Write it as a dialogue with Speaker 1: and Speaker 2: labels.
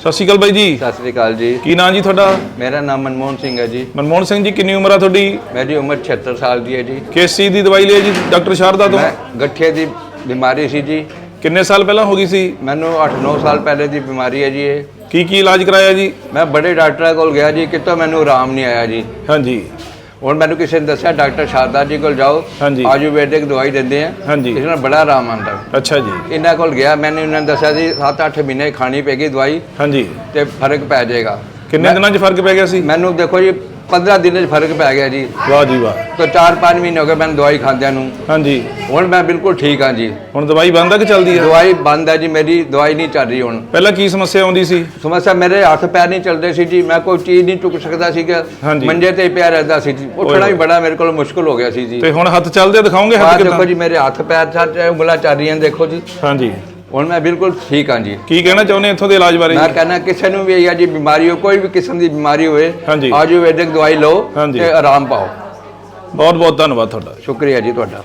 Speaker 1: ਸਤਿ ਸ਼੍ਰੀ ਅਕਾਲ ਬਾਈ ਜੀ।
Speaker 2: ਸਤਿ ਸ੍ਰੀ ਅਕਾਲ ਜੀ।
Speaker 1: ਕੀ ਨਾਂ ਜੀ ਤੁਹਾਡਾ?
Speaker 2: ਮੇਰਾ ਨਾਮ ਮਨਮੋਹਨ ਸਿੰਘ ਹੈ ਜੀ।
Speaker 1: ਮਨਮੋਹਨ ਸਿੰਘ ਜੀ ਕਿੰਨੀ ਉਮਰ ਆ ਤੁਹਾਡੀ?
Speaker 2: ਮੇਰੀ ਉਮਰ 76 ਸਾਲ ਦੀ ਹੈ ਜੀ।
Speaker 1: ਕਿਸ ਚੀਜ਼ ਦੀ ਦਵਾਈ ਲਈ ਜੀ ਡਾਕਟਰ ਸ਼ਾਰਦਾ ਤੋਂ?
Speaker 2: ਮੈਂ ਗਠੀਏ ਦੀ ਬਿਮਾਰੀ ਸੀ ਜੀ।
Speaker 1: ਕਿੰਨੇ ਸਾਲ ਪਹਿਲਾਂ ਹੋ ਗਈ ਸੀ?
Speaker 2: ਮੈਨੂੰ 8-9 ਸਾਲ ਪਹਿਲੇ ਦੀ ਬਿਮਾਰੀ ਹੈ ਜੀ ਇਹ।
Speaker 1: ਕੀ ਕੀ ਇਲਾਜ ਕਰਾਇਆ ਜੀ?
Speaker 2: ਮੈਂ ਬੜੇ ਡਾਕਟਰਾਂ ਕੋਲ ਗਿਆ ਜੀ ਕਿਤੋਂ ਮੈਨੂੰ ਆਰਾਮ ਨਹੀਂ ਆਇਆ ਜੀ।
Speaker 1: ਹਾਂਜੀ।
Speaker 2: ਹੁਣ ਮੈਨੂੰ ਕਿਸੇ ਨੇ ਦੱਸਿਆ ਡਾਕਟਰ ਸ਼ਾਰਦਾ ਜੀ ਕੋਲ ਜਾਓ
Speaker 1: ਹਾਂਜੀ।
Speaker 2: ਆਯੁਰਵੈਦਿਕ ਦਵਾਈ ਦਿੰਦੇ ਆ।
Speaker 1: ਹਾਂਜੀ।
Speaker 2: ਇਸ ਨਾਲ ਬੜਾ ਆਰਾਮ ਆਉਂਦਾ।
Speaker 1: ਅੱਛਾ ਜੀ।
Speaker 2: ਇਹਨਾਂ ਕੋਲ ਗਿਆ ਮੈਨੂੰ ਇਹਨਾਂ ਨੇ ਦੱਸਿਆ ਸੀ 7-8 ਮਹੀਨੇ ਖਾਣੀ ਪੈਗੀ ਦਵਾਈ
Speaker 1: ਹਾਂਜੀ।
Speaker 2: ਤੇ ਫ਼ਰਕ ਪੈ ਜਾਏਗਾ।
Speaker 1: ਕਿੰਨੇ ਦਿਨਾਂ 'ਚ ਫ਼ਰਕ ਪੈ ਗਿਆ ਸੀ?
Speaker 2: ਮੈਨੂੰ ਦੇਖੋ ਜੀ 15 ਦਿਨਾਂ 'ਚ ਫ਼ਰਕ ਪੈ ਗਿਆ ਜੀ।
Speaker 1: ਵਾਹ ਜੀ ਵਾਹ।
Speaker 2: ਤਾਂ 4-5 ਮਹੀਨੇ ਹੋ ਗਏ ਮੈਨੂੰ ਦਵਾਈ ਖਾਂਦਿਆਂ ਨੂੰ।
Speaker 1: ਹਾਂਜੀ।
Speaker 2: ਹੁਣ ਮੈਂ ਬਿਲਕੁਲ ਠੀਕ ਹਾਂ ਜੀ।
Speaker 1: ਹੁਣ ਦਵਾਈ ਬੰਦ ਆ ਕਿ ਚੱਲਦੀ ਹੈ
Speaker 2: ਦਵਾਈ ਬੰਦ ਹੈ ਜੀ ਮੇਰੀ ਦਵਾਈ ਨਹੀਂ ਚੱਲ ਰਹੀ ਹੁਣ।
Speaker 1: ਪਹਿਲਾਂ ਕੀ ਸਮੱਸਿਆ ਆਉਂਦੀ ਸੀ?
Speaker 2: ਸਮੱਸਿਆ ਮੇਰੇ ਹੱਥ ਪੈਰ ਨਹੀਂ ਚੱਲਦੇ ਸੀ ਜੀ ਮੈਂ ਕੋਈ ਚੀਜ਼ ਨਹੀਂ ਚੁੱਕ ਸਕਦਾ ਸੀਗਾ।
Speaker 1: ਹਾਂਜੀ।
Speaker 2: ਮੰਜੇ ਤੇ ਹੀ ਪਿਆ ਰਹਿੰਦਾ ਸੀ ਜੀ। ਉੱਠਣਾ ਹੀ ਬੜਾ ਮੇਰੇ ਕੋਲ ਮੁਸ਼ਕਲ ਹੋ ਗਿਆ ਸੀ ਜੀ।
Speaker 1: ਤੇ ਹੁਣ ਹੱਥ ਚੱਲਦੇ
Speaker 2: ਆਹ
Speaker 1: ਹੱਥ
Speaker 2: ਦੇਖੋ
Speaker 1: ਕਿੱਦਾਂ?
Speaker 2: ਜੀ ਮੇਰੇ ਹੱਥ ਪੈਰ ਛੱਡ ਉਂਗਲਾਂ ਚੱਲ ਰਹੀਆਂ ਦੇਖੋ ਜੀ।
Speaker 1: ਹਾਂਜੀ।
Speaker 2: ਹੁਣ ਮੈਂ ਬਿਲਕੁਲ ਠੀਕ ਹਾਂ ਜੀ
Speaker 1: ਕੀ ਕਹਿਣਾ ਚਾਹੁੰਦੇ ਇੱਥੋਂ ਦੇ ਇਲਾਜ ਬਾਰੇ
Speaker 2: ਮੈਂ? ਕਹਿੰਦਾ ਕਿਸੇ ਨੂੰ ਵੀ ਇਹ ਜੀ ਬਿਮਾਰੀ ਹੋ ਕੋਈ ਵੀ ਕਿਸਮ ਦੀ ਬਿਮਾਰੀ ਹੋਵੇ
Speaker 1: ਹਾਂਜੀ।
Speaker 2: ਆਯੁਰਵੈਦਿਕ ਦਵਾਈ ਲਓ
Speaker 1: ਹਾਂਜੀ।
Speaker 2: ਤੇ ਆਰਾਮ ਪਾਓ
Speaker 1: ਬਹੁਤ ਬਹੁਤ ਧੰਨਵਾਦ ਤੁਹਾਡਾ
Speaker 2: ਸ਼ੁਕਰੀਆ ਜੀ ਤੁਹਾਡਾ